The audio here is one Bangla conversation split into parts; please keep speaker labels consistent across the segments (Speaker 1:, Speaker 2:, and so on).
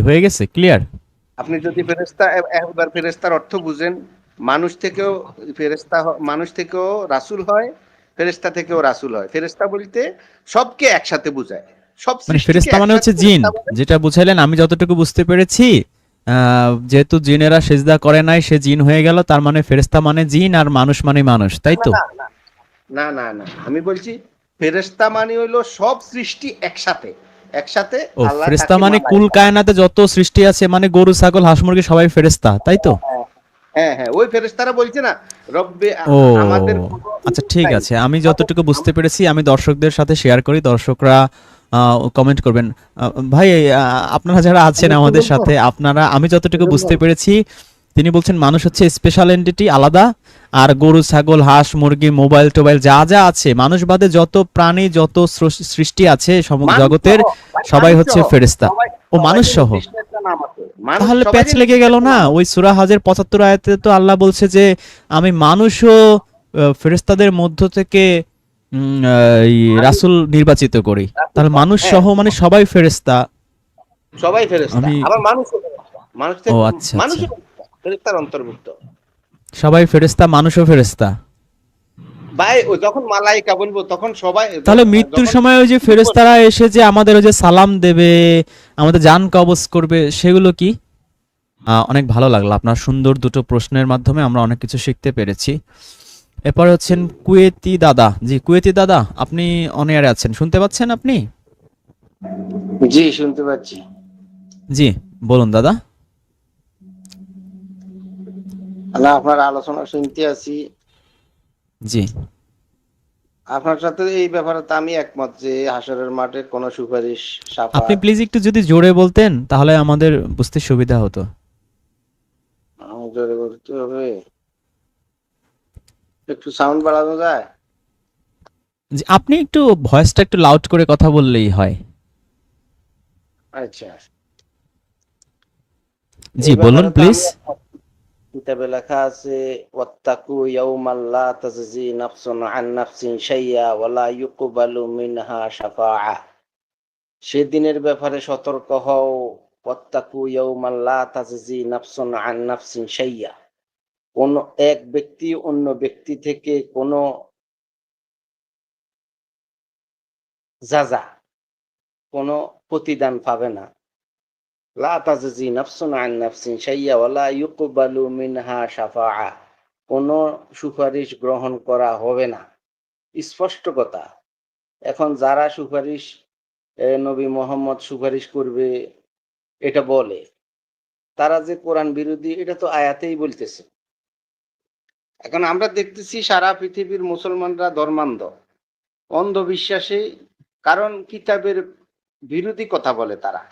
Speaker 1: হয়ে গেছে ক্লিয়ার
Speaker 2: আপনি যদি ফেরেস্তা একবার ফেরেস্তার অর্থ বুঝেন মানুষ থেকেও ফেরেস্তা মানুষ থেকেও রাসূল হয় ফেরেস্তা থেকেও রাসূল হয়। ফেরেস্তা বলতে সবকে একসাথে বোঝায়। সব
Speaker 1: মানে ফেরেস্তা মানে হচ্ছে জিন। যেটা বুঝাইলেন আমি যতটুকু বুঝতে পেরেছি আহ, যেহেতু জিনেরা সেজদা করে নাই সে জিন হয়ে গেল তার মানে ফেরেস্তা মানে জিন আর মানুষ মানে মানুষ তাই তো?
Speaker 2: না, না, না না না আমি বলছি ফেরেস্তা মানে হইল সব সৃষ্টি একসাথে। একসাথে
Speaker 1: ফেরেস্তা মানে কুল কায়নাতে যত সৃষ্টি আছে মানে গরু ছাগল হাঁস মুরগি সবাই ফেরেস্তা তাই তো?
Speaker 2: হ্যাঁ হ্যাঁ ওই ফেরেস্তারা বলছে না রব্বে আমাদের
Speaker 1: আচ্ছা ঠিক আছে আমি যতটুকু বুঝতে পেরেছি আমি দর্শকদের সাথে শেয়ার করি দর্শকরা কমেন্ট করবেন। ভাই আপনারা যারা আছেন আমাদের সাথে আপনারা আমি যতটুকু বুঝতে পেরেছি তিনি বলছেন মানুষ হচ্ছে স্পেশাল এন্টিটি আলাদা। আর গরু ছাগল হাঁস মুরগি মোবাইল টোবাইল যা যা আছে মানুষ বাদে যত প্রাণী যত সৃষ্টি আছে সমগ্র জগতের সবাই হচ্ছে
Speaker 2: সবাই-
Speaker 1: ও মানুষ সহ। তাহলে প্যাচ লেগে গেল না? ওই সূরা হাজের পঁচাত্তর আয়াতে তো আল্লাহ বলছে যে আমি মানুষও আহ, ফেরেশতাদের মধ্য থেকে রাসূল নির্বাচিত করি। তাহলে মানুষ সহ মানে সবাই ফেরেশতা।
Speaker 2: নাম। সবাই ফেরেস্তা আবার। মানুষ
Speaker 1: ও, আচ্ছা,
Speaker 2: ফেরেশতার অন্তর্ভুক্ত।
Speaker 1: সবাই ফেরেশতা মানুষও ফেরেশতা।
Speaker 2: ভাই ও যখন মালাইকা বলব তখন সবাই
Speaker 1: তাহলে মৃত্যুর সময় ওই যে ফেরেশতারা এসে যে আমাদের ওই যে সালাম দেবে আমাদের জান কবজ করবে সেগুলো কি? আহ, অনেক ভালো লাগল। আপনার সুন্দর দুটো প্রশ্নের মাধ্যমে আমরা অনেক কিছু শিখতে পেরেছি। এরপর হচ্ছেন কুয়েতি দাদা। জি কুয়েতি দাদা আপনি অনেয়ারে আছেন। শুনতে পাচ্ছেন আপনি?
Speaker 2: জি শুনতে পাচ্ছি।
Speaker 1: জি বলুন দাদা।
Speaker 2: আপনার আলোচনা শুনতে আছি।
Speaker 1: জি।
Speaker 2: আপনার সাথে এই ব্যাপারে তো আমি একমত যে হাসরের মাঠে কোনো সুপারিশ সাফা
Speaker 1: আপনি প্লিজ একটু যদি জোরে বলতেন তাহলে আমাদের বুঝতে সুবিধা হতো।
Speaker 2: জোরে বলতে হবে। একটু সাউন্ড বাড়ানো যায়?
Speaker 1: জি, আপনি একটু ভয়েসটা একটু লাউড করে কথা বললেই হয়।
Speaker 2: আচ্ছা।
Speaker 1: জি বলুন প্লিজ
Speaker 2: কিতাবে লেখা আছে, ওয়াত্তাকু ইয়াউমাল লা তাজজি নাফসুন আন নাফসিন শাইয়া ওয়ালা ইউকবালু মিনহা শাফাআ। সেদিনের ব্যাপারে সতর্ক হও, ওয়াত্তাকু ইয়াউমাল লা তাজজি নাফসুন আন নাফসিন শাইয়া। কোন এক ব্যক্তি অন্য ব্যক্তি থেকে কোনো যাজা কোনো প্রতিদান পাবে না। লা তাজজি নাফসুন আন নাফসিন শাইয়া ওয়ালা ইউকবালু মিনহা শাফাআ। কোনো সুপারিশ গ্রহণ করা হবে না। স্পষ্ট কথা, এখন যারা সুপারিশ নবী মোহাম্মদ সুপারিশ করবে, এটা বলে। তারা যে কোরআন বিরোধী, এটা তো আয়াতেই বলতেছে। এখন আমরা দেখতেছি সারা পৃথিবীর মুসলমানরা ধর্মান্ধ। অন্ধবিশ্বাসে, কারণ কিতাবের বিরোধী কথা বলে তারা।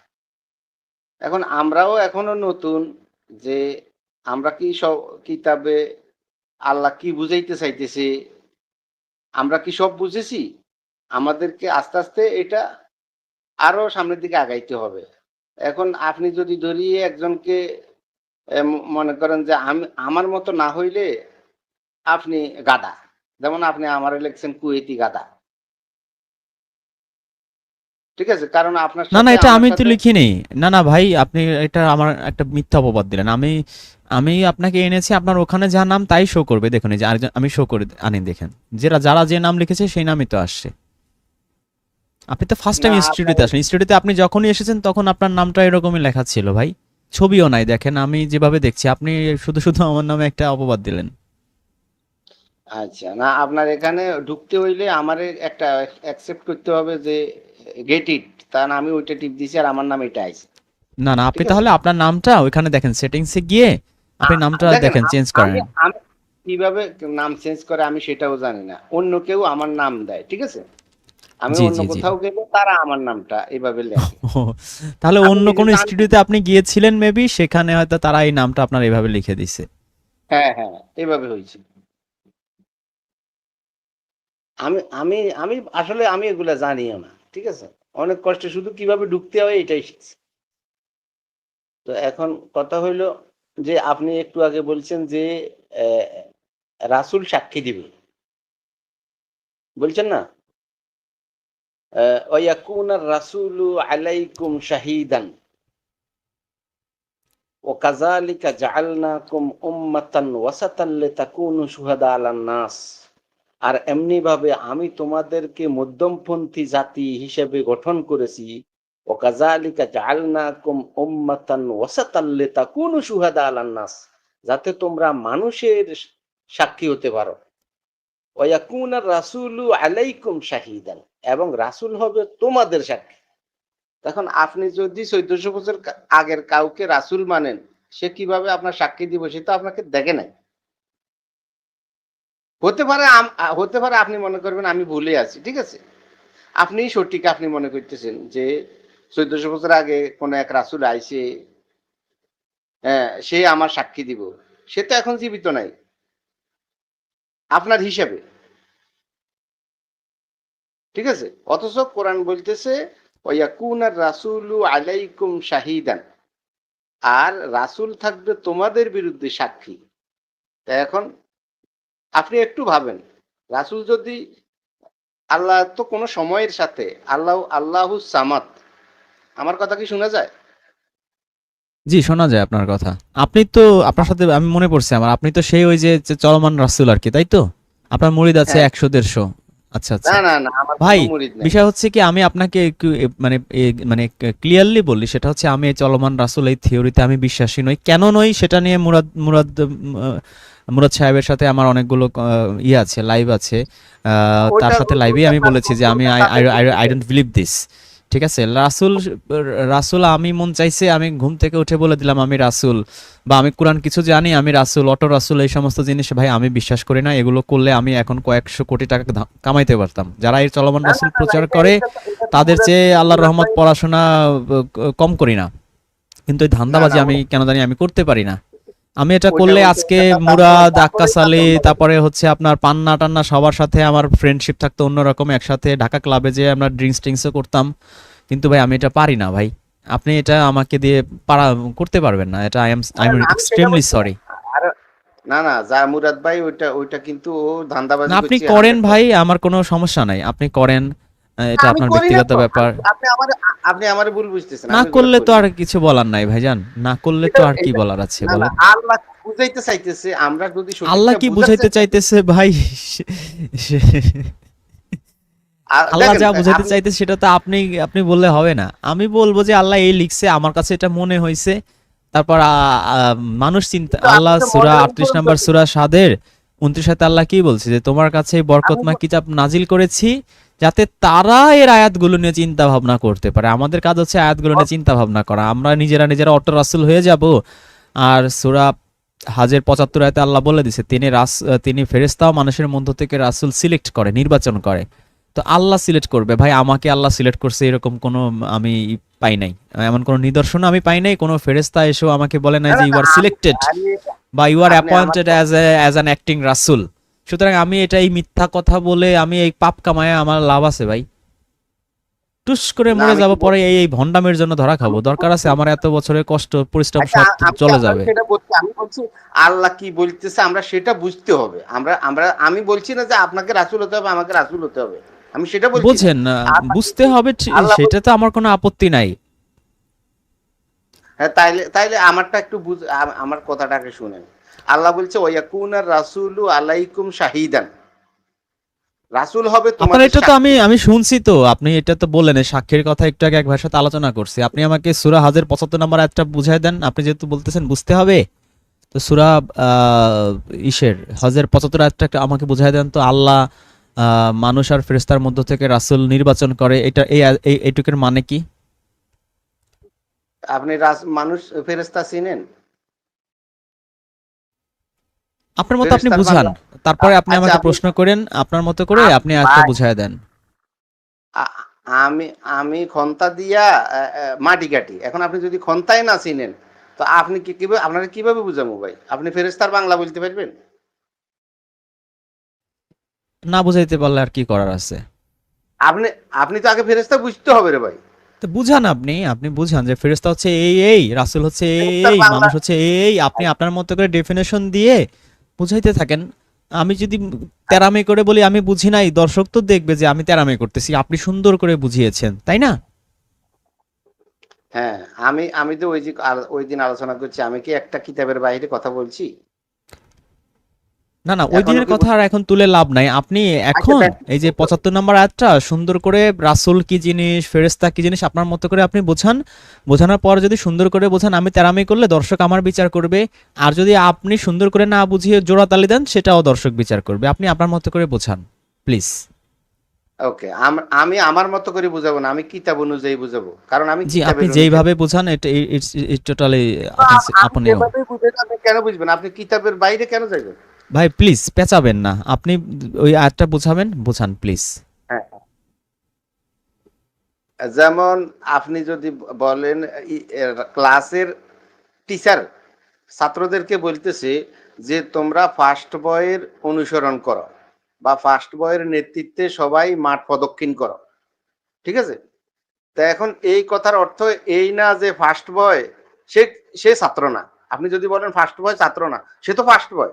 Speaker 2: এখন আমরাও এখনও নতুন যে আমরা কি সব কিতাবে আল্লাহ কি বুঝাইতে চাইতেছে? আমরা কি সব বুঝেছি? আমাদেরকে আস্তে আস্তে এটা আরও সামনের দিকে আগাইতে হবে। এখন আপনি যদি ধরিয়ে একজনকে মনে করেন যে আমি, আমার মতো না হইলে আপনি গাদা যেমন আপনি আমার ইলেকশন কুয়েতি গাদা ঠিক আছে কারণ আপনার
Speaker 1: না না এটা আমি তো লিখিনি। না না ভাই আপনি এটা আমার একটা মিথ্যা অপবাদ দিলেন। আমি আমি আপনাকে এনেছি আপনার ওখানে যা নাম তাই শো করবে। দেখুন এই যে আরেকজন- আমি শো করে আনি দেখেন। যারা যারা যে নাম লিখেছে সেই নামই তো আসছে। আপনি তো ফার্স্ট টাইম ইনস্টিটিউটে আসেন ইনস্টিটিউটে আপনি যখনই এসেছেন তখন আপনার নামটা এরকমই লেখা ছিল ভাই। ছবিও নাই দেখেন আমি যেভাবে দেখছি আপনি শুধু শুধু আমার নামে একটা অপবাদ দিলেন।
Speaker 2: আচ্ছা না আপনার এখানে ঢুকতে হইলে আমার একটা অ্যাকসেপ্ট করতে হবে যে গেট ইট তার আমি ওইটা টিপ দিছি আর আমার নাম এটা আইছে।
Speaker 1: না না আপনি তাহলে আপনার নামটা ওইখানে দেখেন সেটিংসে গিয়ে আপনি নামটা দেখেন চেঞ্জ করেন।
Speaker 2: আমি কীভাবে নাম চেঞ্জ করে আমি সেটাও জানি না। অন্য কেউ আমার নাম দেয় ঠিক আছে? আমি অন্য। কোথাও গেলে তারা আমার নামটা এভাবে লেখে।
Speaker 1: তাহলে অন্য কোনো স্টুডিওতে আপনি গিয়েছিলেন মেবি সেখানে হয়তো তারা এই নামটা আপনার এইভাবে লিখে দিছে।
Speaker 2: হ্যাঁ হ্যাঁ এভাবে হয়েছে। আমি আমি আমি আসলে আমি এগুলা জানিও না। ঠিক আছে? অনেক কষ্টে শুধু কীভাবে ঢুকতে হয় এটাই শিখছি। তো এখন কথা হইল যে আপনি একটু আগে বলছেন যে রাসূল সাক্ষী দিবে। বলছেন না? আহ, ওয়াকুনা রাসূলু আলাইকুম শাহিদান। ওকাজালিকা জাআলনাকুম উম্মাতান ওয়াসাতান লিতাকুনু শুহাদা আলান নাস। আর এমনি ভাবে আমি তোমাদেরকে মধ্যমপন্থী জাতি হিসেবে গঠন করেছি। ওকাজালিকা জাআলনাকুম উম্মাতান ওয়াসাতান লিতাকুনু শুহাদা আলান নাস যাতে তোমরা মানুষের সাক্ষী হতে পারো। ওয়াকুনার রাসূলু আলাইকুম শাহিদান, এবং রাসূল হবে তোমাদের সাক্ষী। তখন আপনি যদি চৈদ্দশো বছর আগের কাউকে রাসূল মানেন, সে কীভাবে আপনার সাক্ষী দিব, সে তো আপনাকে দেখে নাই। হতে পারে হতে পারে আপনি মনে করবেন আমি ভুলে আছি, ঠিক আছে? আপনি সঠিক আপনি মনে করতেছেন যে চৈদ্দশো বছর আগে কোন এক রাসূল আইসে হ্যাঁ সে আমার সাক্ষী দিব। সে তো এখন জীবিত নাই। আপনার হিসাবে। ঠিক আছে? অথচ কোরআন বলতেছে ওয়াকুনার রাসূলু আলাইকুম শাহিদান। আর রাসূল থাকবে তোমাদের বিরুদ্ধে সাক্ষী। তা এখন আপনি একটু ভাবেন রাসূল যদি আল্লাহ তো কোনো সময়ের সাথে আল্লাহ আল্লাহু সামাত আমার কথা কি শোনা যায়?
Speaker 1: জি শোনা যায় আপনার কথা। আপনি তো আপনার সাথে আমি মনে পড়ছে আমার আপনি তো সেই ওই যে চলমান রাসূল আর কি তাই তো? আপনার মুরিদ আছে
Speaker 2: হ্যাঁ।
Speaker 1: একশো দেড়শো। আচ্ছা আচ্ছা।
Speaker 2: না না না
Speaker 1: ভাই। বিষয় হচ্ছে কি আমি আপনাকে মানে মানে ক্লিয়ারলি বললি সেটা হচ্ছে আমি চলমান রাসুল এই থিওরিতে আমি বিশ্বাসী নই। কেন নই সেটা নিয়ে মুরাদ মুরাদ মুরাদ সাহেবের সাথে আমার অনেকগুলো আহ, ইয়ে আছে লাইভ আছে। তার সাথে লাইভেই আমি বলেছি যে আমি আই ডোন্ট বিলিভ দিস ঠিক আছে? রাসূল রাসূল আমি মন চাইছে আমি ঘুম থেকে উঠে বলে দিলাম আমি রাসূল। বা আমি কোরআন কিছু জানি আমি রাসূল অটো রাসুল এই সমস্ত জিনিস ভাই আমি বিশ্বাস করি না। এগুলো করলে আমি এখন কয়েকশো কোটি টাকা কামাইতে পারতাম। যারা এই চলমান রাসুল প্রচার করে তাদের চেয়ে আল্লাহর রহমত পড়াশোনা কম করি না। কিন্তু এই ধান্দাবাজি আমি কেন জানি আমি করতে পারি না। আমি এটা করলে আজকে মুরাদ আক্কাস আলী
Speaker 2: তারপরে-
Speaker 1: হচ্ছে আপনার পান্না টান্না সবার সাথে আমার ফ্রেন্ডশিপ থাকতো অন্যরকম একসাথে ঢাকা ক্লাবে যে আমরা ড্রিঙ্কস টিঙ্কসও করতাম। কিন্তু ভাই আমি এটা পারি না ভাই। আপনি এটা আমাকে দিয়ে পারা করতে পারবেন না। এটা
Speaker 2: I am
Speaker 1: I
Speaker 2: am
Speaker 1: extremely
Speaker 2: sorry না। না যা মুরাদ ভাই ওইটা ওইটা কিন্তু ধান্দাবাজি
Speaker 1: আপনি করেন ভাই আমার কোনো সমস্যা নাই। আপনি করেন এটা আপনার ব্যক্তিগত ব্যাপার।
Speaker 2: আপনি আমার আপনি আমারে ভুল বুঝতেছেন
Speaker 1: না করলে তো আর কিছু বলার নাই ভাইজান। না করলে তো আর কি বলার আছে বলেন।
Speaker 2: আল্লাহ বুঝাইতে চাইতেছে আমরা যদি
Speaker 1: আল্লাহ কি বুঝাইতে চাইতেছে ভাই? আল্লাহ যা বুঝাইতে
Speaker 2: আপনি-
Speaker 1: চাইতে সেটা তো আপনি আপনি বললে হবে না। আমি বলব যে আল্লাহ এই লিখছে আমার কাছে এটা মনে হয়েছে তারপর মানুষ চিন্তা আল্লাহ সূরা
Speaker 2: মনের
Speaker 1: 38
Speaker 2: উপর
Speaker 1: নম্বর সূরা সাদের 29 হাতে আল্লাহ কি বলছে? যে তোমার কাছে
Speaker 2: বরকতমা
Speaker 1: কিতাব নাজিল করেছি যাতে তারা এর আয়াতগুলো নিয়ে চিন্তা ভাবনা করতে পারে। আমাদের কাজ হচ্ছে আয়াতগুলো নিয়ে চিন্তা ভাবনা করা। আমরা নিজেরা নিজেরা অটো রাসুল হয়ে যাব। আর সুরা হাজের পঁচাত্তর আয়তে আল্লাহ বলে দিছে তিনি রাস তিনি ফেরেস্তাও মানুষের মধ্য থেকে রাসুল সিলেক্ট করে নির্বাচন করে। তো আল্লাহ সিলেক্ট করবে। ভাই আমাকে আল্লাহ সিলেক্ট করছে এরকম কোনো আমি পাই নাই। এমন কোনো নিদর্শন আমি পাই নাই কোনো ফেরেশতা এসেও আমাকে বলে নাই যে ইউ আর সিলেক্টেড বা you
Speaker 2: are
Speaker 1: appointed as as an acting রাসূল। সুতরাং আমি এটা এই মিথ্যা কথা বলে আমি এই পাপ কামায় আমার লাভ আছে ভাই। টুস করে মরে যাব পরে এই এই ভন্ডামের জন্য ধরা খাব। দরকার আছে আমার এত বছরের কষ্ট পরিশ্রম
Speaker 2: আচ্ছা,
Speaker 1: সব চলে যাবে।
Speaker 2: আমি বলছি আল্লাহ কি বলতেছে আমরা সেটা বুঝতে হবে। আমরা আমরা আমি বলছি না যে আপনাকে রাসূল হতে হবে আমাকে রাসূল হতে হবে। আমি সেটা বলছি।
Speaker 1: বুঝেন বুঝতে হবে সেটা তো আমার কোনো আপত্তি নাই।
Speaker 2: হ্যাঁ তাইলে তাইলে আমারটা একটু বুঝ আমার কথাটাকে শুনেন। আল্লাহ বলছে ওয়াকুনার রাসূলু আলাইকুম শাহিদান। রাসূল হবে তোমাদের
Speaker 1: এটা তো আমি আমি শুনছি তো। আপনি এটা তো বললেন সাক্ষীর কথা একটু আগে এক ভাষাতে আলোচনা করছি। আপনি আমাকে সুরা হাজের পঁচাত্তর নম্বর একটা বুঝাই দেন। আপনি যেহেতু বলতেছেন বুঝতে হবে তো সুরা আহ, ইসের হজের পঁচাত্তর একটা একটা আমাকে বুঝাই দেন। তো আল্লাহ মানুষ আর ফেরেস্তার মধ্য থেকে রাসুল নির্বাচন করে। এটা এই এইটুকের মানে কি?
Speaker 2: আপনি মানুষ ফেরেশতা চিনেন?
Speaker 1: আপনার মতো আপনি বুঝান। তারপরে আপনি
Speaker 2: আচ্ছা,
Speaker 1: আমাকে প্রশ্ন করেন আপনার মতো করে আপনি আজকে
Speaker 2: ভাই-
Speaker 1: বুঝাই দেন।
Speaker 2: আমি আমি খন্তা দিয়া মাটি কাটি। এখন আপনি যদি খন্তাই না চিনেন তো আপনি কি কীভাবে আপনারা কীভাবে বুঝাবো ভাই? আপনি ফেরেস্তার বাংলা বলতে পারবেন?
Speaker 1: না বুঝাইতে পারলে আর কি করার আছে?
Speaker 2: আপনি আপনি তো আগে ফেরেশতা বুঝতে হবে রে ভাই।
Speaker 1: তো বুঝান আপনি আপনি বুঝান যে ফেরেশতা হচ্ছে এই এই রাসূল হচ্ছে এই এই মানুষ হচ্ছে এই এই আপনি আপনার মতো করে ডেফিনেশন দিয়ে বুঝাইতে থাকেন। আমি যদি তেরামি করে বলি আমি বুঝি নাই দর্শক তো দেখবে যে আমি তেরামি করতেছি আপনি সুন্দর করে বুঝিয়েছেন তাই না?
Speaker 2: হ্যাঁ আমি আমি তো ওই যে ওই দিন আলোচনা করছি আমি কি একটা কিতাবের বাইরে কথা বলছি?
Speaker 1: না না ওই দিনের কথা আর এখন তুলে লাভ নাই। আপনি এখন এই যে পঁচাত্তর নম্বর আয়াতটা সুন্দর করে রাসুল কি জিনিস ফেরেশতা কি জিনিস আপনার মতো করে আপনি বোঝান। বোঝানোর পর যদি সুন্দর করে বোঝান আমি তেরামি করলে দর্শক আমার বিচার করবে। আর যদি আপনি সুন্দর করে না বুঝিয়ে জোড়া তালি দেন সেটাও দর্শক বিচার করবে। আপনি আপনার মতো করে বোঝান প্লিজ।
Speaker 2: ওকে আমি আমার মতো করে বুঝাবো না আমি কিতাব অনুযায়ী বুঝাবো। কারণ আমি
Speaker 1: জি আপনি যেইভাবে বোঝান এটা টোটালি
Speaker 2: আপনি কেন বুঝবেন? আপনি কিতাবের বাইরে কেন যাবেন
Speaker 1: ভাই প্লিজ পেঁচাবেন না। আপনি ওই আয়াতটা বোঝাবেন, বোঝান প্লিজ
Speaker 2: হ্যাঁ। যেমন আপনি যদি বলেন ক্লাসের টিচার, ছাত্রদেরকে বলতেছে যে, তোমরা ফার্স্ট বয়ের অনুসরণ করো বা ফার্স্ট বয়ের নেতৃত্বে সবাই মাঠ প্রদক্ষিণ করো। ঠিক আছে? তা এখন এই কথার অর্থ এই না যে ফার্স্ট বয়, সে সে ছাত্র না। আপনি যদি বলেন ফার্স্ট বয় ছাত্র না, সে তো ফার্স্ট বয়।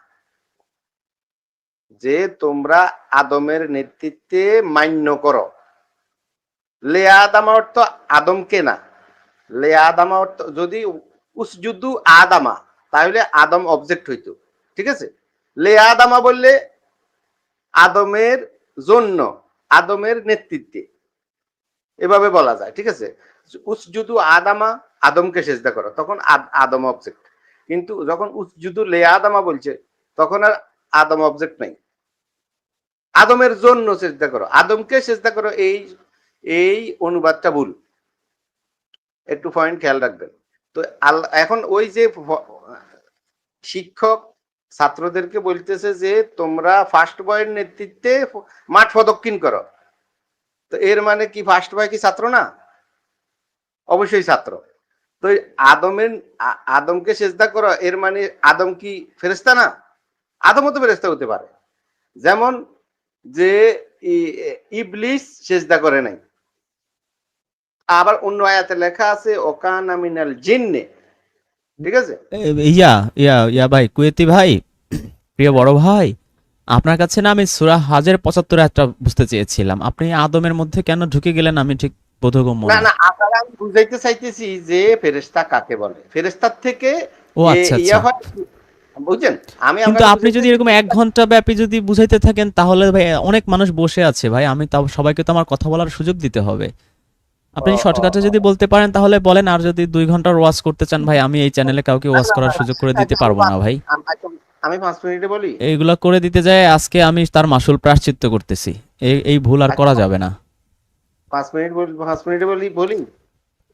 Speaker 2: যে তোমরা আদমের নেতৃত্বে মান্য করো। লেয়াদামা অর্থ আদমকে না। লেয়াদামা অর্থ যদি উসজুদু আদামা, তাহলে আদম অবজেক্ট হইতো, ঠিক আছে? লেয়াদামা বললে আদমের জন্য, আদমের নেতৃত্বে। এভাবে বলা যায়, ঠিক আছে? উসজুদু আদামা আদমকে সেজদা করো, তখন আদ- আদম অবজেক্ট কিন্তু যখন উসজুদু লেয়াদামা বলছে, তখন আর আদম অবজেক্ট নাই। আদমের জন্য চেষ্টা করো। আদমকে চেষ্টা করো এই এই অনুবাদটা ভুল। একটু পয়েন্ট খেয়াল রাখবেন। তো এখন ওই যে শিক্ষক ছাত্রদেরকে বলতেছে যে তোমরা ফার্স্ট বয়ের নেতৃত্বে মাঠ প্রদক্ষিণ করো। তো এর মানে কি ফার্স্ট বয় কি ছাত্র না? অবশ্যই ছাত্র। তো আদমের আদমকে চেষ্টা করো, এর মানে আদম কি ফেরেস্তা না? আদমও তো ফেরেস্তা হতে পারে। যেমন যে ইবলিস সেজদা করে নাই। আবার অন্য আয়াতে লেখা আছে ওকান আমিনাল জিন্নে। ঠিক আছে?
Speaker 1: ইয়া ইয়া ইয়া ভাই কুয়েতি ভাই প্রিয় বড় ভাই আপনার কাছে না আমি সুরা হাজের পঁচাত্তর একটা বুঝতে চেয়েছিলাম। আপনি আদমের মধ্যে কেন ঢুকে গেলেন? আমি ঠিক বোধগম্য
Speaker 2: না
Speaker 1: না।
Speaker 2: আসলে আমি বুঝাইতে চাইতেছি যে ফেরেশতা কাকে বলে? ফেরেশতার থেকে
Speaker 1: ও আচ্ছা আচ্ছা।
Speaker 2: বুঝছেন? আমি
Speaker 1: কিন্তু আপনি যদি এরকম এক ঘণ্টা ব্যাপী যদি বুঝাইতে থাকেন তাহলে ভাই অনেক মানুষ বসে আছে ভাই। আমি তাও সবাইকে তো আমার কথা বলার সুযোগ দিতে হবে। আপনি শর্টকাটে যদি বলতে পারেন তাহলে বলেন। আর যদি দুই ঘণ্টার ওয়াজ করতে চান ভাই আমি এই চ্যানেলে কাউকে ওয়াজ করার সুযোগ করে দিতে পারব না ভাই।
Speaker 2: আমি পাঁচ মিনিটে বলি?
Speaker 1: এইগুলা করে দিতে যায় আজকে আমি তার মাসুল প্রায়শ্চিত্ত করতেছি। এই এই ভুল আর করা যাবে না।
Speaker 2: পাঁচ মিনিট বলি পাঁচ মিনিটে বলি বলি?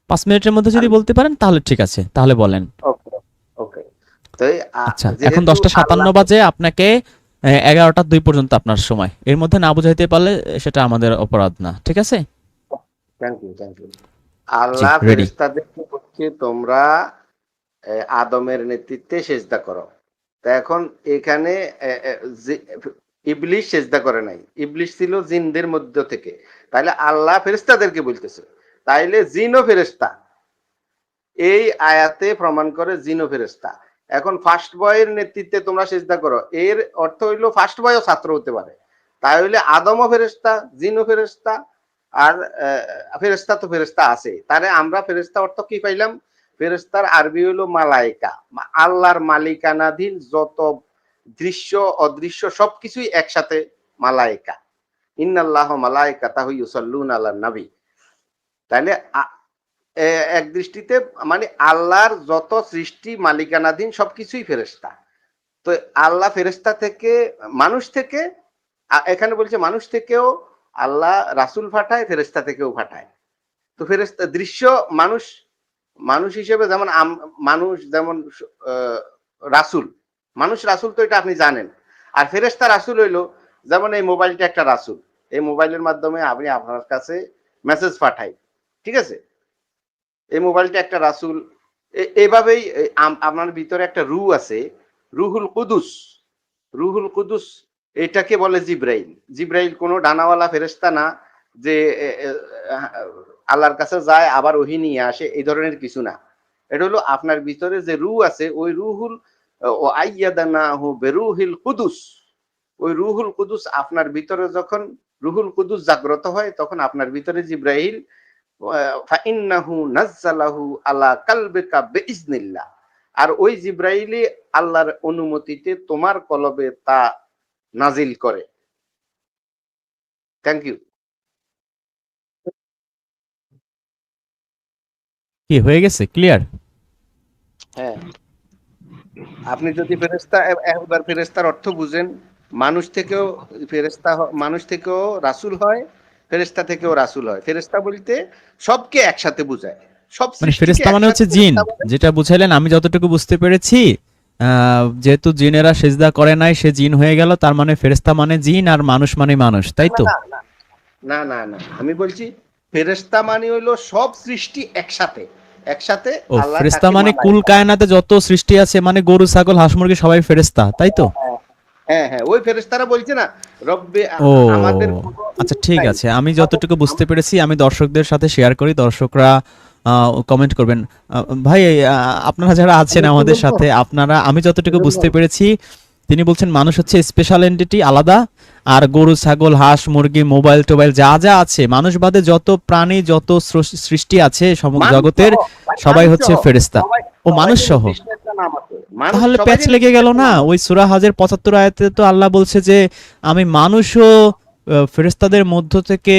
Speaker 1: পাঁচ মিনিটের মধ্যে যদি বলতে পারেন তাহলে ঠিক আছে। তাহলে বলেন।
Speaker 2: ওকে ওকে।
Speaker 1: আচ্ছা এখন দশটা সাতান্ন বাজে আপনাকে এগারোটা দুই পর্যন্ত আপনার সময়। এর মধ্যে না বুঝাইতে পারলে সেটা আমাদের অপরাধ না ঠিক আছে?
Speaker 2: Thank you thank you Allah
Speaker 1: ready.
Speaker 2: ফেরেশতাদেরকে বলছে তোমরা আদমের নেতৃত্বে সেজদা করো। তা এখন এখানে ইবলিশ সেজদা করে নাই। ইবলিশ ছিল জিনদের মধ্য থেকে। তাইলে আল্লাহ ফেরেশতাদেরকে বলতেছে তাইলে জিনও ফেরেশতা। এই আয়াতে প্রমাণ করে জিনও ফেরেশতা। এখন ফার্স্ট বয়ের নেতৃত্বে তোমরা চেষ্টা করো। এর অর্থ হইল ফার্স্ট বয়ও ছাত্র হতে পারে। তাহলে আদমও ফেরেশতা জিনও ফেরেশতা আর আহ, ফেরেশতা তো ফেরেশতা আছে। তারে আমরা ফেরেশতা অর্থ কি পাইলাম? ফেরেশতার আরবি হলো মালাইকা। আল্লাহর মালিকানাধীন যত দৃশ্য অদৃশ্য সবকিছুই একসাথে মালাইকা। ইন্নাল্লাহ মালাইকা তাহু ইউসাল্লুন আল্লাহ নবী তাহলে এক দৃষ্টিতে মানে আল্লাহর যত সৃষ্টি, মালিকানাধীন সবকিছুই ফেরেশতা। তো আল্লাহ ফেরেশতা থেকে, মানুষ থেকে এখানে বলছে মানুষ থেকেও আল্লাহ রাসুল পাঠায় ফেরেশতা থেকেও পাঠায় তো ফেরেশতা, দৃশ্য মানুষ মানুষ হিসেবে যেমন মানুষ যেমন রাসুল, মানুষ রাসুল তো এটা আপনি জানেন। আর ফেরেশতা রাসুল হইল যেমন এই মোবাইলটা একটা রাসুল, এই মোবাইলের মাধ্যমে আপনি আপনার কাছে মেসেজ পাঠাই, ঠিক আছে? এই মোবাইলটা একটা রাসুল। এভাবেই আমার ভিতরে একটা রু আছে, রুহুল কুদুস। রুহুল কুদুস, এটাকে বলে জিব্রাইল। জিব্রাইল কোনো ডানাওয়ালা ফেরেশতা না যে আল্লাহর কাছে যায়, আবার ওহি নিয়ে আসে, এই ধরনের কিছু না। এটা হলো আপনার ভিতরে যে রু আছে, ওই রুহুল, ও আইয়াদানাহু বেরুহিল কুদুস। ওই রুহুল কুদুস আপনার ভিতরে যখন, রুহুল কুদুস জাগ্রত হয়, তখন আপনার ভিতরে জিব্রাইল ফাইন্নাহু নাজ্জালাহু আলা কালবিকা বিইজনিল্লাহ। আর ওই জিব্রাইলই আল্লাহর অনুমতিতে তোমার কলবে তা নাজিল করে। থ্যাংক ইউ
Speaker 1: কি হয়ে গেছে? ক্লিয়ার
Speaker 2: হ্যাঁ। আপনি যদি ফেরেস্তা একবার ফেরেস্তার অর্থ বুঝেন মানুষ থেকেও ফেরেস্তা মানুষ থেকেও রাসূল হয় ফেরেস্তা থেকেও রাসূল হয়। ফেরেস্তা বলতে সবকে একসাথে বোঝায়। সব
Speaker 1: মানে ফেরেশতা মানে হচ্ছে জিন। যেটা বুঝাইলেন আমি যতটুকু বুঝতে পেরেছি যেহেতু জিনেরা সেজদা করে নাই সে জিন হয়ে গেল তার মানে ফেরেশতা মানে জিন আর মানুষ মানে মানুষ তাই তো?
Speaker 2: না, না, না আমি বলছি ফেরেস্তা মানে হইল সব সৃষ্টি একসাথে। একসাথে
Speaker 1: ফেরেশতা মানে কুল কায়নাতে যত সৃষ্টি আছে মানে গরু ছাগল হাঁস মুরগি সবাই ফেরেশতা তাই তো?
Speaker 2: হ্যাঁ হ্যাঁ ওই ফেরেস্তারা বলছে না রব্বে আমাদের
Speaker 1: আচ্ছা ঠিক। আছে আমি যতটুকু বুঝতে পেরেছি আমি দর্শকদের সাথে শেয়ার করি দর্শকরা কমেন্ট করবেন। ভাই আপনারা যারা আছেন আমাদের সাথে আপনারা আমি যতটুকু বুঝতে পেরেছি তিনি বলছেন মানুষ হচ্ছে স্পেশাল এন্টিটি আলাদা আর গরু ছাগল হাঁস মুরগি মোবাইল টোবাইল যা যা আছে মানুষ বাদে যত প্রাণী যত সৃষ্টি আছে সমগ্র জগতের সবাই হচ্ছে
Speaker 2: সহ,
Speaker 1: ফেরেশতা। ও মানুষ সহ।
Speaker 2: মানুষ
Speaker 1: তাহলে প্যাচ লেগে গেল না? ওই সুরা হাজের পঁচাত্তর আয়াতে তো আল্লাহ বলছে যে আমি মানুষও আহ, ফেরেশতাদের মধ্য থেকে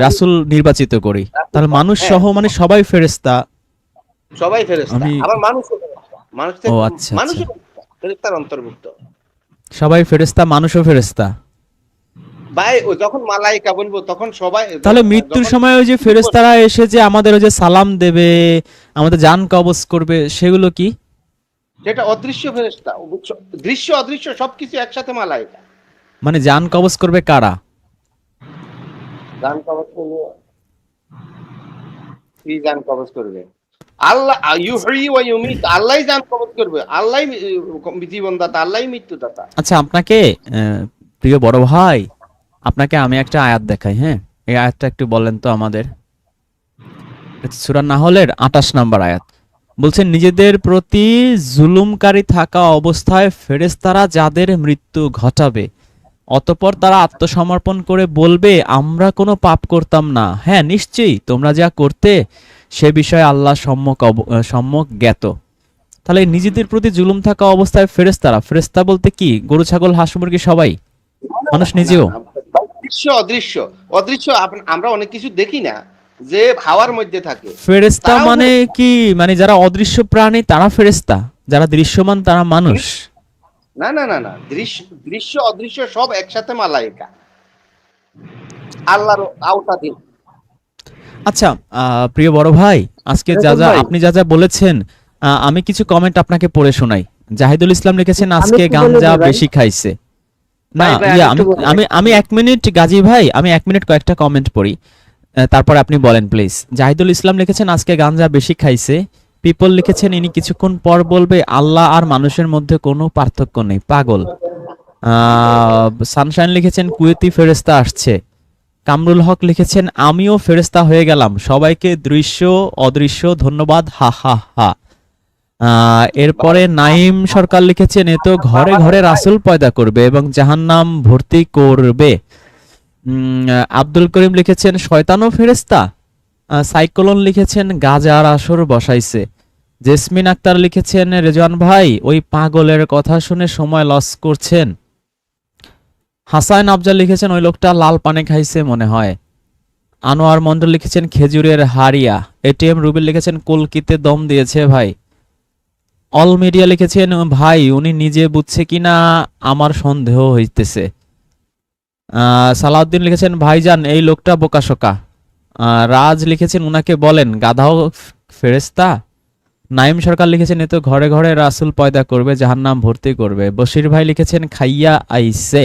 Speaker 1: রাসূল নির্বাচিত করি। তাহলে মানুষ
Speaker 2: হ্যাঁ।
Speaker 1: সহ মানে সবাই ফেরেশতা।
Speaker 2: সবাই ফেরেশতা। আবার মানুষ মানুষ
Speaker 1: ও, আচ্ছা,
Speaker 2: মানুষ
Speaker 1: আচ্ছা।
Speaker 2: ফেরেশতার অন্তর্ভুক্ত।
Speaker 1: সবাই ফেরেশতা মানুষও ফেরেশতা।
Speaker 2: ভাই যখন মালাইকা বলব তখন সবাই
Speaker 1: তাহলে মৃত্যুর সময় ওই যে ফেরেশতারা এসে যে আমাদের ওই যে সালাম দেবে আমাদের জান কবজ করবে সেগুলো কি?
Speaker 2: যেটা অদৃশ্য ফেরেশতা? দৃশ্য অদৃশ্য সবকিছু একসাথে মালাইকা।
Speaker 1: মানে জান কবজ করবে কারা?
Speaker 2: গান কবজ করবে কি গান কবজ করবে? আল্লাহ ইউহি ওয়া ইউমিত আল্লাহই জান কবজ করবে। আল্লাহই জীবনদাতা আল্লাহই মৃত্যুদাতা।
Speaker 1: আচ্ছা আপনাকে প্রিয় বড় ভাই আপনাকে আমি একটা আয়াত দেখাই হ্যাঁ? এই আয়াতটা একটু বলেন তো আমাদের। সূরা নাহলের আঠাশ নাম্বার আয়াত। বলছেন নিজেদের প্রতি জুলুমকারী থাকা অবস্থায় ফেরেশতারা যাদের মৃত্যু ঘটাবে, অতপর তারা আত্মসমর্পণ করে বলবে, আমরা কোনো পাপ করতাম না। হ্যাঁ নিশ্চয়ই তোমরা যা করতে, সে বিষয়ে আল্লাহ সম্যক সম্যক জ্ঞাত। তাহলে নিজেদের প্রতি জুলুম থাকা অবস্থায় ফেরেশতারা, ফেরেশতা বলতে কি? গরু, ছাগল, হাঁস, মুরগি সবাই? মানুষ নিজেও?
Speaker 2: অদৃশ্য অদৃশ্য। আপ- আমরা অনেক কিছু দেখি না যে হাওয়ার মধ্যে থাকে।
Speaker 1: ফেরেশতা মানে কি? মানে যারা অদৃশ্য প্রাণী তারা ফেরেশতা। যারা দৃশ্যমান তারা মানুষ।
Speaker 2: না না না না। দৃশ্য দৃশ্য অদৃশ্য সব একসাথে মালাইকা। আল্লাহর আওতাধীন।
Speaker 1: আচ্ছা আহ, প্রিয় বড় ভাই আজকে যা যা আপনি যা যা বলেছেন আমি কিছু কমেন্ট আপনাকে পড়ে শোনাই। জাহিদুল ইসলাম লিখেছেন আজকে গাঞ্জা বেশি খাইছে। না
Speaker 2: আমি
Speaker 1: আমি এক মিনিট গাজী ভাই আমি এক মিনিট কয়েকটা কমেন্ট পড়ি। তারপর আপনি বলেন প্লিজ জাহিদুল ইসলাম লিখেছেন আজকে গাঞ্জা বেশি খাইছে। পিপল লিখেছেন ইনি কিছুক্ষণ পর বলবে আল্লাহ আর মানুষের মধ্যে কোনো পার্থক্য নেই। পাগল। সানশাইন লিখেছেন কুয়েতি ফেরেস্তা আসছে। কামরুল হক লিখেছেন আমিও ফেরেস্তা হয়ে গেলাম। সবাইকে দৃশ্য অদৃশ্য ধন্যবাদ হা হা হা। এরপরে নাইম সরকার লিখেছেন, এ তো ঘরে ঘরে রাসূল পয়দা করবে এবং জাহান্নাম ভর্তি করবে। আব্দুল করিম লিখেছেন, শয়তানও ফেরেস্তা সাইক্লোন লিখেছেন, গাজার আসর বসাইছে। জেসমিন আক্তার লিখেছেন, রেজওয়ান ভাই, ওই পাগলের কথা শুনে সময় লস করছেন। হাসান আফজাল লিখেছেন, ওই লোকটা লাল পানে খাইছে মনে হয়। আনোয়ার মন্ডল লিখেছেন, খেজুরের হারিয়া এটিএম রুবেল লিখেছেন, কলকিতে দম দিয়েছে ভাই। অল মিডিয়া লিখেছেন, ভাই, উনি নিজে বুঝছে কিনা আমার সন্দেহ হইতেছে। সালাউদ্দিন লিখেছেন, ভাইজান, এই লোকটা বোকাশোকা। রাজ লিখেছেন, উনাকে বলেন, গাধাও ফেরেস্তা নাইম সরকার লিখেছেন, এ তো ঘরে ঘরে রাসুল পয়দা করবে যাহার নাম ভর্তি করবে। বশির ভাই লিখেছেন, খাইয়া আইসে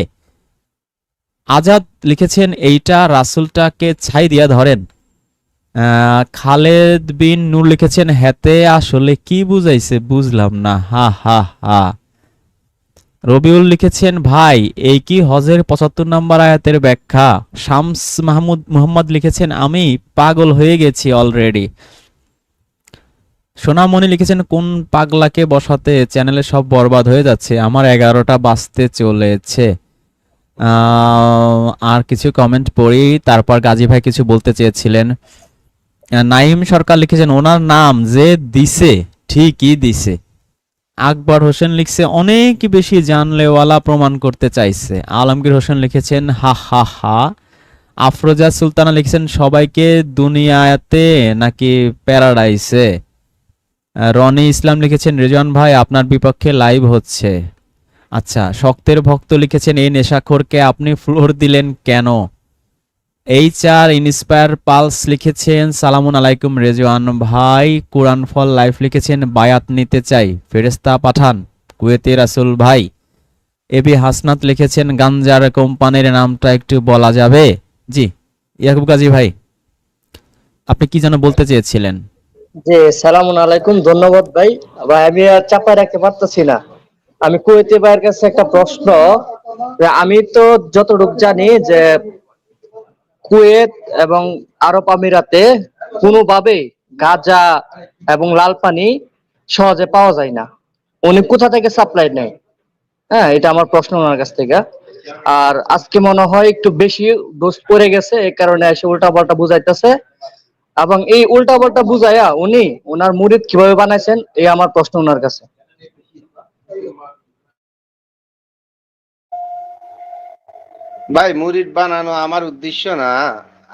Speaker 1: আজাদ লিখেছেন, এইটা রাসুলটাকে ছাই দিয়া ধরেন। খালেদ বিন নূর লিখেছেন, হেতে আসলে কি বুঝাইছে বুঝলাম না, হা হা হা। রবিউল লিখেছেন, ভাই, এই কি হজের পঁচাত্তর নম্বর আয়াতের ব্যাখ্যা? শামস মাহমুদ, মোহাম্মদ লিখেছেন, আমি পাগল হয়ে গেছি অলরেডি সোনামণি লিখেছেন, কোন পাগলাকে বসাতে চ্যানেলে সব বরবাদ হয়ে যাচ্ছে, আমার এগারোটা বাজতে চলেছে। আর কিছু কমেন্ট পড়ি, তারপর গাজী ভাই কিছু বলতে চেয়েছিলেন। নাইম সরকার লিখেছেন, ওনার নাম যে দিছে, ঠিকই দিছে। আকবর হোসেন লিখছে, অনেক বেশি জানলেওয়ালা প্রমাণ করতে চাইছে। আলমগীর হোসেন লিখেছেন, হা হা হা। আফরোজা সুলতানা লিখেছেন, সবাইকে দুনিয়াতে নাকি প্যারাডাইসে? রনি ইসলাম লিখেছেন রেজন ভাই, আপনার বিপক্ষে লাইভ হচ্ছে। আচ্ছা শক্তের ভক্ত লিখেছেন, এই নেশাখোরকে আপনি ফ্লোর দিলেন কেন? এইচ আর ইন্সপায়ার পালস লিখেছেন, সালামুন আলাইকুম রেজওয়ান ভাই। কোরআন ফল লাইফ লিখেছেন, বায়াত নিতে চাই ফেরেস্তা পাঠান, কুয়েতে রাসুল ভাই। এবি হাসনাত লিখেছেন, গাঞ্জার কোম্পানির নামটা একটু বলা যাবে? জি, ইয়াকুব গাজী ভাই, আপনি কি যেন বলতে চেয়েছিলেন?
Speaker 3: জি, সালামুন আলাইকুম, ধন্যবাদ ভাই। ভাই, আমি আর চাপায় রাখতে পারতেছি না। আমি কুয়েতি ভাইয়ের কাছে একটা প্রশ্ন আমি তো যতটুকু জানি যে কুয়েত এবং আরব আমিরাতে কোনোভাবে গাঁজা এবং লাল পানি সহজে পাওয়া যায় না। উনি কোথা থেকে সাপ্লাই নেয়? হ্যাঁ এটা আমার প্রশ্ন ওনার কাছ থেকে। আর আজকে মনে হয় একটু বেশি ডোজ পড়ে গেছে, এই কারণে এসে উল্টা পাল্টা বুঝাইতেছে। এবং এই উল্টা পাল্টা বুঝাইয়া উনি ওনার মুরিদ কীভাবে বানাইছেন, এই আমার প্রশ্ন ওনার কাছে।
Speaker 2: ভাই মুরিদ বানানো আমার উদ্দেশ্য না।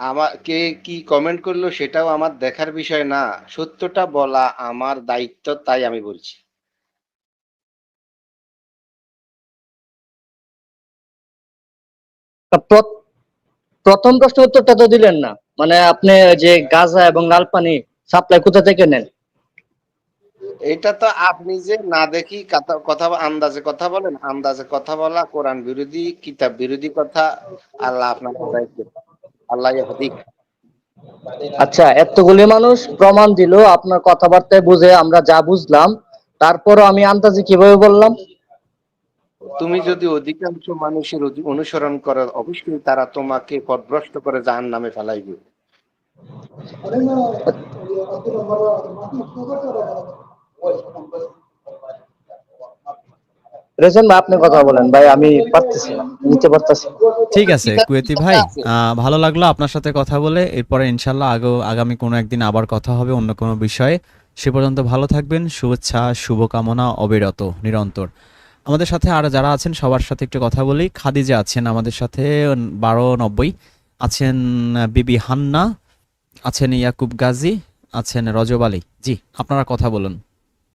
Speaker 2: আমার কে কি কমেন্ট করল সেটাও আমার দেখার বিষয় না। সত্যটা বলা আমার দায়িত্ব, তাই আমি বলছি।
Speaker 3: প্রথম প্রশ্ন উত্তরটা তো দিলেন না। মানে আপনি যে গাজা এবং লাল পানি সাপ্লাই কোথা থেকে নেন?
Speaker 2: এটা তো আপনি যে না দেখি কথা আন্দাজে কথা বলেন আন্দাজে কথা বলা কোরআন বিরোধী কিতাব বিরোধী কথা আল্লাহ আপনার আল্লাহ হদিক
Speaker 3: আচ্ছা এতগুলি মানুষ প্রমাণ দিল আপনার কথাবার্তায় বুঝে আমরা যা বুঝলাম। তারপরও আমি আন্দাজে কীভাবে বললাম?
Speaker 2: তুমি যদি অধিকাংশ মানুষের অনুসরণ করো অবশ্যই তারা তোমাকে পথভ্রষ্ট করে জাহান নামে ফেলাইবে।
Speaker 3: রেজন ভাই আপনি কথা বলেন। ভাই আমি পারতেছি না নিতে পারতেছি
Speaker 1: ঠিক আছে কুয়েতি ভাই ভালো লাগল আপনার সাথে কথা বলে। এরপরে ইনশাল্লাহ আগো আগামী কোনো একদিন আবার কথা হবে অন্য কোনো বিষয়ে। সে পর্যন্ত ভালো থাকবেন শুভেচ্ছা শুভকামনা অবিরত নিরন্তর। আমাদের সাথে আর যারা আছেন সবার সাথে একটু কথা বলি। খাদিজা আছেন আমাদের সাথে বারো নব্বই। আছেন বিবি হান্না আছেন ইয়াকুব গাজী আছেন রজব আলী। জি আপনারা কথা বলুন।